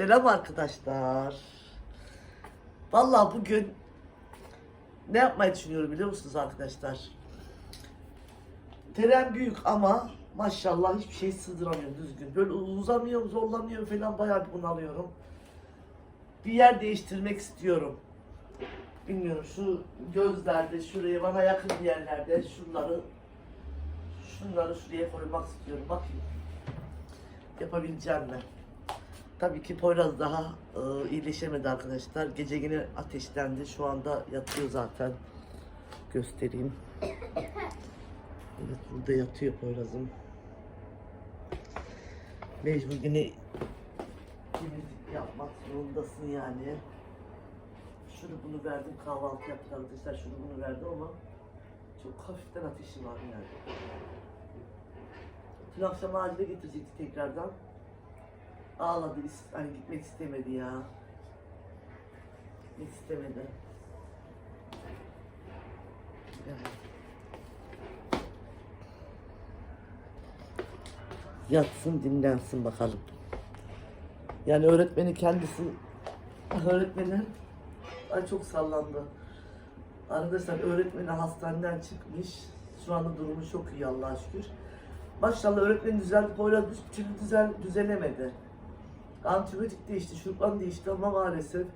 Selam arkadaşlar. Vallahi bugün ne yapmayı düşünüyorum biliyor musunuz arkadaşlar? Tren büyük ama maşallah hiçbir şey sığdıramıyorum düzgün. Böyle uzamıyorum, zorlanıyorum falan bayağı bir bunalıyorum. Bir yer değiştirmek istiyorum. Bilmiyorum şu gözlerde, şuraya bana yakın bir yerlerde şunları şunları şuraya koymak istiyorum. Bakayım. Yapabileceğim mi? Tabii ki Poyraz daha e, iyileşemedi arkadaşlar. Gece yine ateşlendi. Şu anda yatıyor zaten. Göstereyim. Evet burada yatıyor Poyraz'ım. Mecbur yine temizlik yapmak zorundasın yani. Şunu bunu verdim kahvaltı yaptık arkadaşlar. Şunu bunu verdim ama çok hafiften ateşi var yani. Dün akşam acile getirecekti tekrardan. Ağladı, hani gitmek istemedi ya. Gitmek istemedi. Yatsın dinlensin bakalım. Yani öğretmeni kendisi, öğretmeni ay çok sallandı. Arkadaşlar öğretmeni hastaneden çıkmış. Şu anda durumu çok iyi Allah'a şükür. Maşallah öğretmen düzeldi. Bir türlü düzel, düzelemedi. Antibiyotik değişti, şuruplan değişti ama maalesef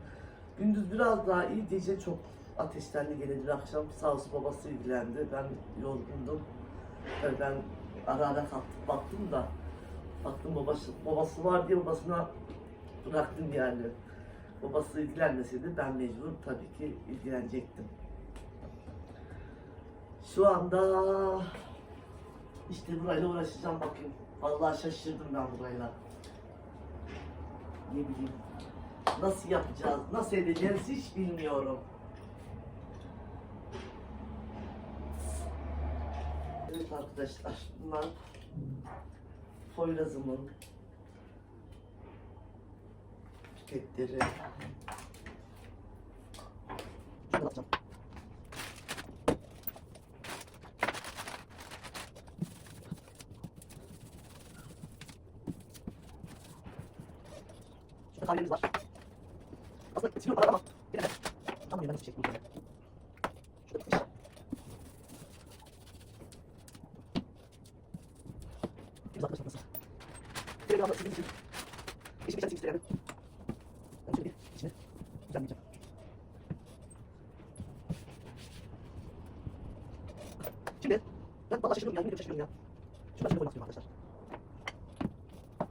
gündüz biraz daha iyi, gece çok ateşlendi dün akşam sağ olsun babası ilgilendi. Ben yorgundum. Tabii ben ara ara kalktım, baktım da baktım babası, babası var diye babasına bıraktım yani. Babası ilgilenmeseydi ben mecbur tabii ki ilgilenecektim. Şu anda işte burayla uğraşacağım bakayım. Vallahi şaşırdım ben burayla. Ne bileyim. Nasıl yapacağız, nasıl edeceğiz hiç bilmiyorum. Evet arkadaşlar, bunlar Poyraz'ımın pipetleri. Şunu atacağım. Kahvemiz var. Aslında siliyorum para ama yine de anlamıyorum ben hiçbir şey. Şurada bitmiş. Temiz arkadaşlar nasıl? Şöyle biraz da sizin için. İçimi içerisini isteyelim. Ben şöyle bir içine düzenleyeceğim. Şimdi ben valla şaşırıyorum ya, yine şaşırıyorum ya. Şuna şöyle koymak istiyorum arkadaşlar.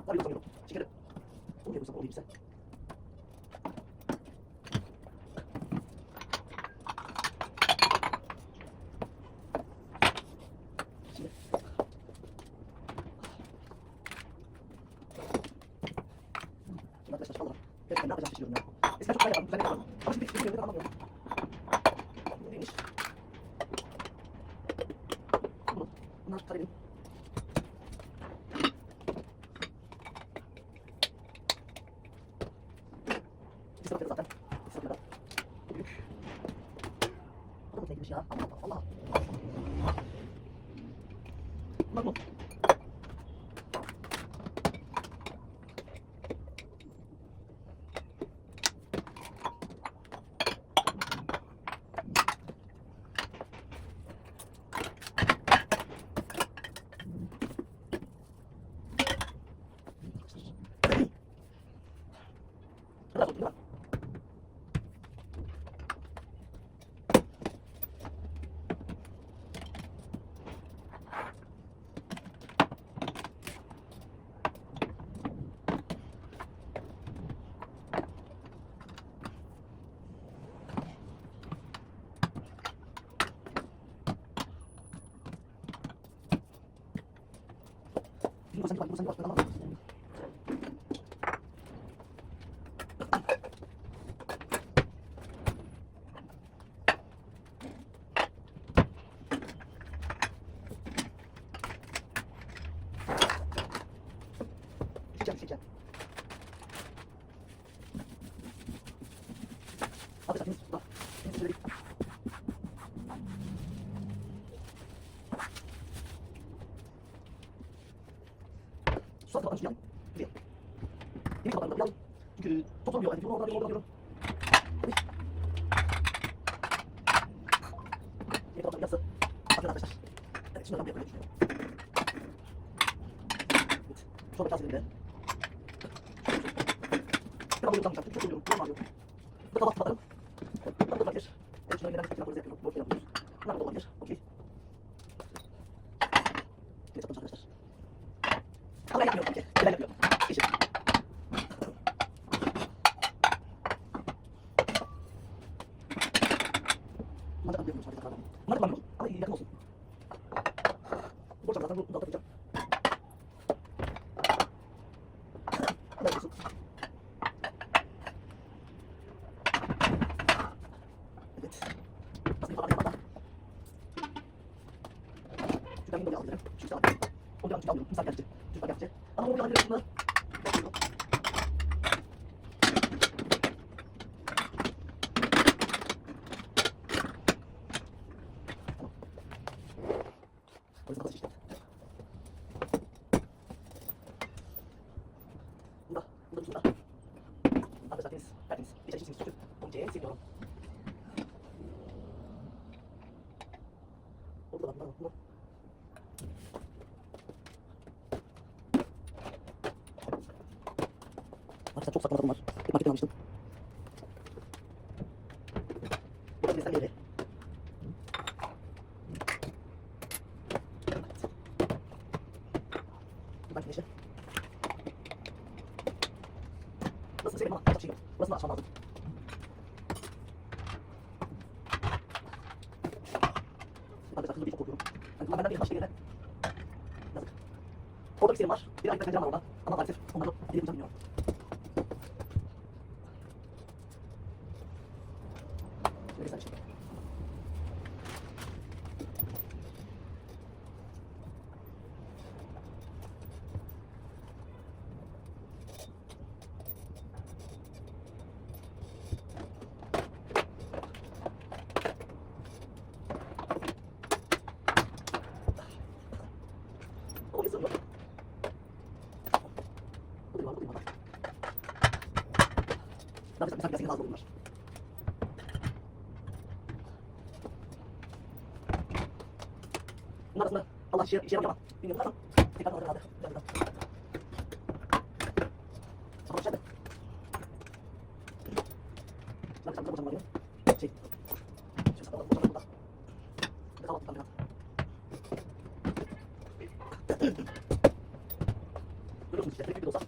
Daha bir sanıyorum. Şekeri. Bunu yapıyorsam olayım sen. Şimdi. 你把零五三一挂出来了吗 Okey. Evet yapalım arkadaşlar. Ama Tamam mı? Misal geldi. Çocuklar yaptı. Ama bu bir adı yapılmaz. Thank you. Arkadaşlar çok saklamadım var. Hep marketten almıştım. Bir yeri. Buradan güneşe. Burası senin ama bir şey yok. Burasını açmam lazım. Arkadaşlar hızlı bir çok korkuyorum. Yani benden bir başka yere. Yazık. Orada bir serim var. Bir ayda pencerem var orada. Ama maalesef onları elimden bilmiyorum. Şöyle güzel bir şey. O bir sorun yok. Bu da var, bu da var. Daha bir biraz biraz bunlar. Bunlar aslında Allah işe yaramıyor ama bilmiyorum. Ama tekrar orada kaldı. Biraz daha. Tamam içeride. Bunlar bir tane burada boşanma var. Şey. Şu sakallar boşanma burada. Bir kalma, bir kalma, bir kalma. Görüyorsunuz işte, tek bir olsa.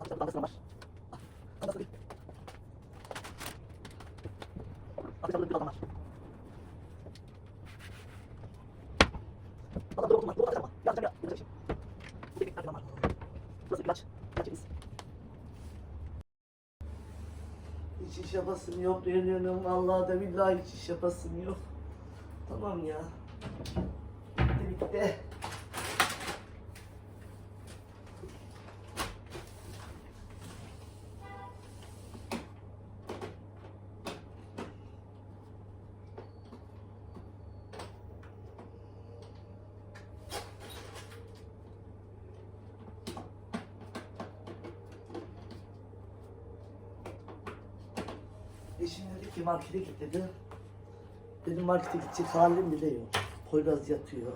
Arkadaşlar burada var. Bir. Arkadaşlar burada bir adam var. Adam burada oturma. Burada arkadaşlar var. Yapacağım ya. Yapacak şey. Burada bir tane var. Burası ilaç. İlaçımız. Hiç iş yapasım yok dönüyorum. Vallahi da billahi hiç iş yapasım yok. Tamam ya. Bitti bitti. Eşim dedi ki markete git dedi. Dedim markete gidecek halim bile yok. Poyraz yatıyor.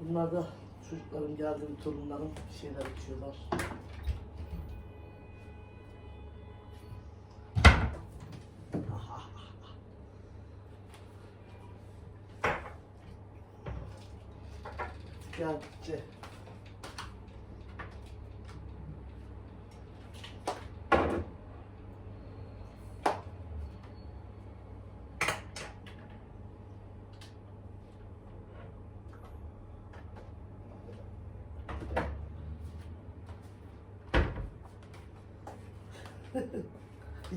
Bunlar da çocuklarım geldi, torunlarım bir şeyler içiyorlar. Geldikçe.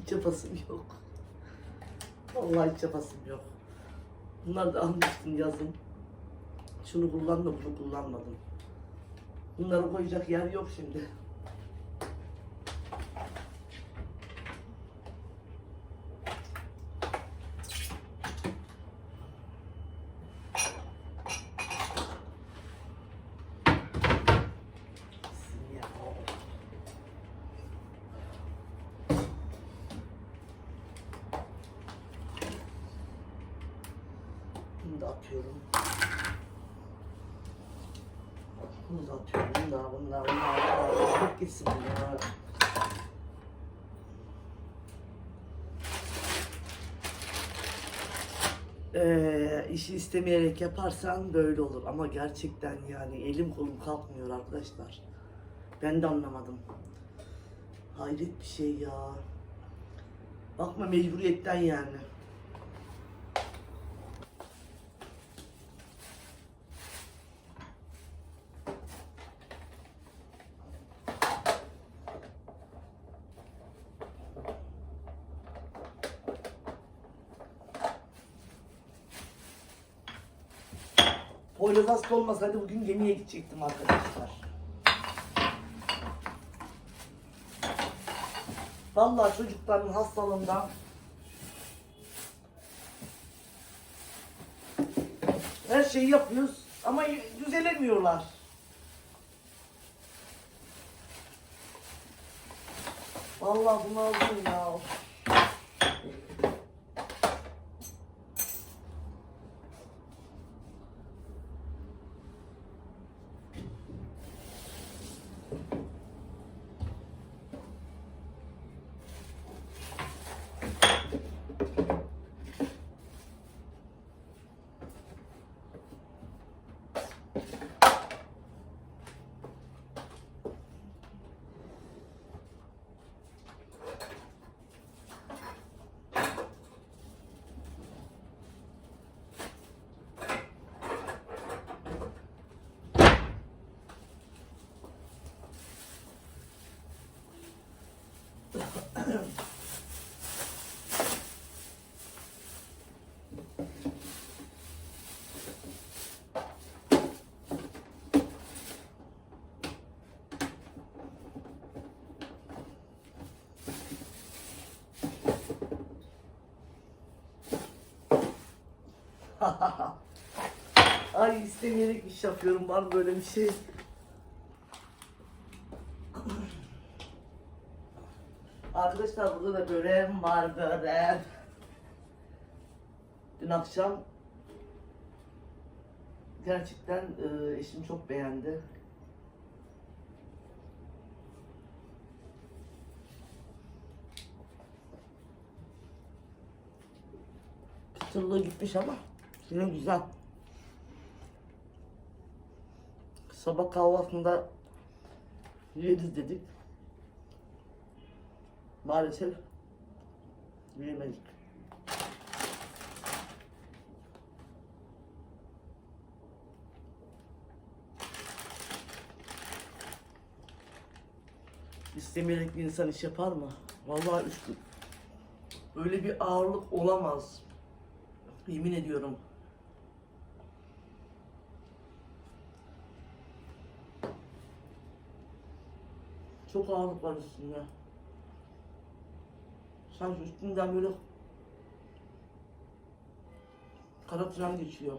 Hiç yok. Vallahi hiç yok. Bunlar da almıştım yazın. Şunu kullandım, bunu kullanmadım. Bunları koyacak yer yok şimdi. Ya. Bunu da atıyorum. Bunu da atıyorum. Da, bunu da. Çok gitsin bunlar. Ee, işi istemeyerek yaparsan böyle olur ama gerçekten yani elim kolum kalkmıyor arkadaşlar. Ben de anlamadım. Hayret bir şey ya. Bakma mecburiyetten yani. Hasta olmasaydı bugün gemiye gidecektim arkadaşlar. Vallahi çocukların hastalığından her şeyi yapıyoruz ama düzelemiyorlar. Vallahi bunu aldım ya. Ay istemeyerek iş yapıyorum var böyle bir şey. Arkadaşlar burada da böreğim var böreğim. Dün akşam gerçekten e, eşim çok beğendi. Çıtırlığı gitmiş ama yine güzel. Sabah kahvaltında yeriz dedik. Maalesef yiyemedik. İstemeyerek bir insan iş yapar mı? Vallahi üstü. Öyle bir ağırlık olamaz. Yemin ediyorum. Çok ağırlık var üstünde. Sanki üstünden böyle kara tren geçiyor.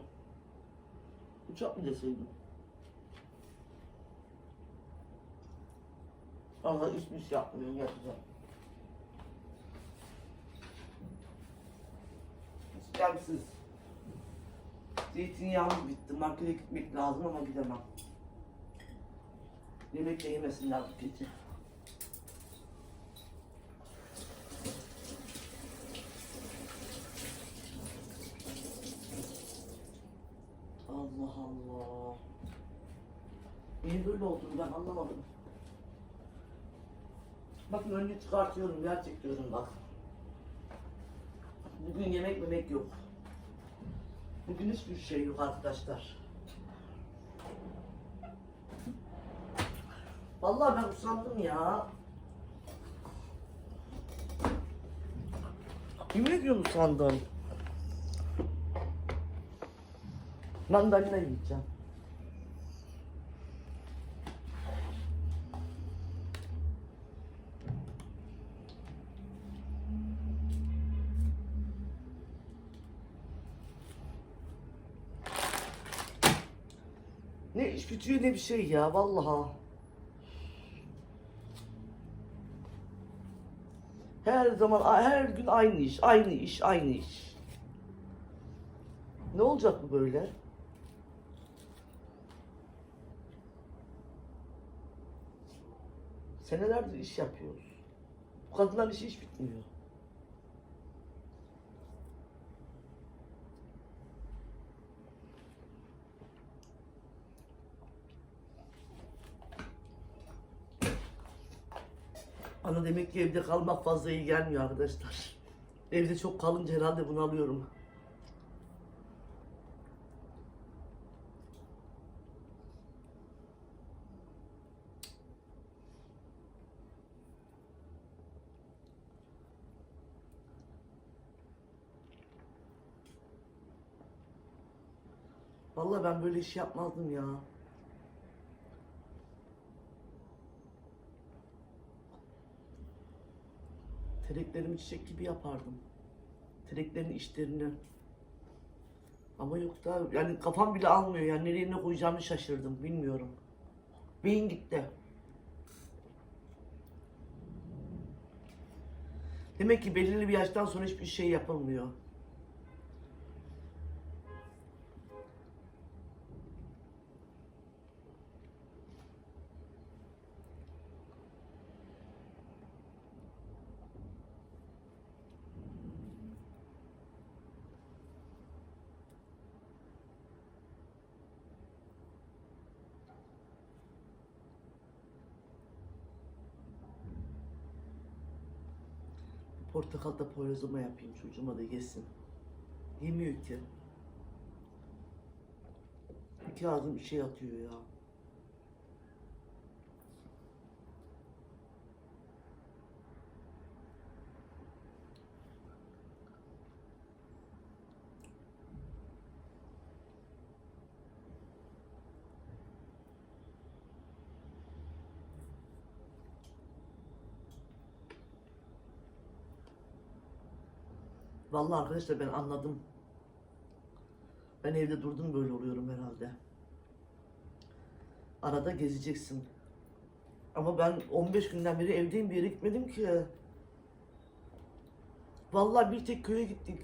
Uçak mı deseydim? Allah hiçbir şey yapmıyor gerçekten. İstemsiz. Zeytinyağım bitti. Markete gitmek lazım ama gidemem. Yemek de yemesinler bu gece. Allah Allah. Niye böyle oldu ben anlamadım. Bakın önce çıkartıyorum gerçek diyorum bak. Bugün yemek memek yok. Bugün hiçbir şey yok arkadaşlar. Vallahi ben usandım ya. Yemin ediyorum sandım. Mandalina yiyeceğim. Ne iş ne bir şey ya vallahi. Her zaman her gün aynı iş, aynı iş, aynı iş. Ne olacak bu böyle? Senelerdir iş yapıyoruz. Bu kadınların işi hiç bitmiyor. Bana demek ki evde kalmak fazla iyi gelmiyor arkadaşlar. Evde çok kalınca herhalde bunalıyorum. Vallahi ben böyle iş yapmazdım ya. Tereklerimi çiçek gibi yapardım. Tereklerin işlerini. Ama yok da yani kafam bile almıyor yani nereye ne koyacağımı şaşırdım bilmiyorum. Beyin gitti. Demek ki belirli bir yaştan sonra hiçbir şey yapılmıyor. Portakal da poyrazıma yapayım çocuğuma da yesin. Yemiyor ki. İki ağzım bir şey atıyor ya. Vallahi arkadaşlar ben anladım. Ben evde durdum böyle oluyorum herhalde. Arada gezeceksin. Ama ben 15 günden beri evdeyim bir yere gitmedim ki. Vallahi bir tek köye gittik.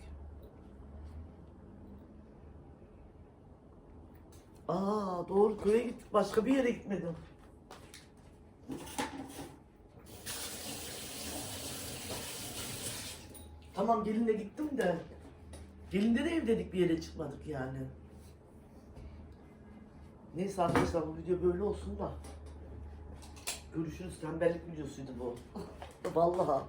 Aa doğru köye gittik. Başka bir yere gitmedim. Tamam gelinle gittim de. Gelinde de evdedik bir yere çıkmadık yani. Neyse arkadaşlar bu video böyle olsun da. Görüşürüz. Tembellik videosuydu bu. Vallahi.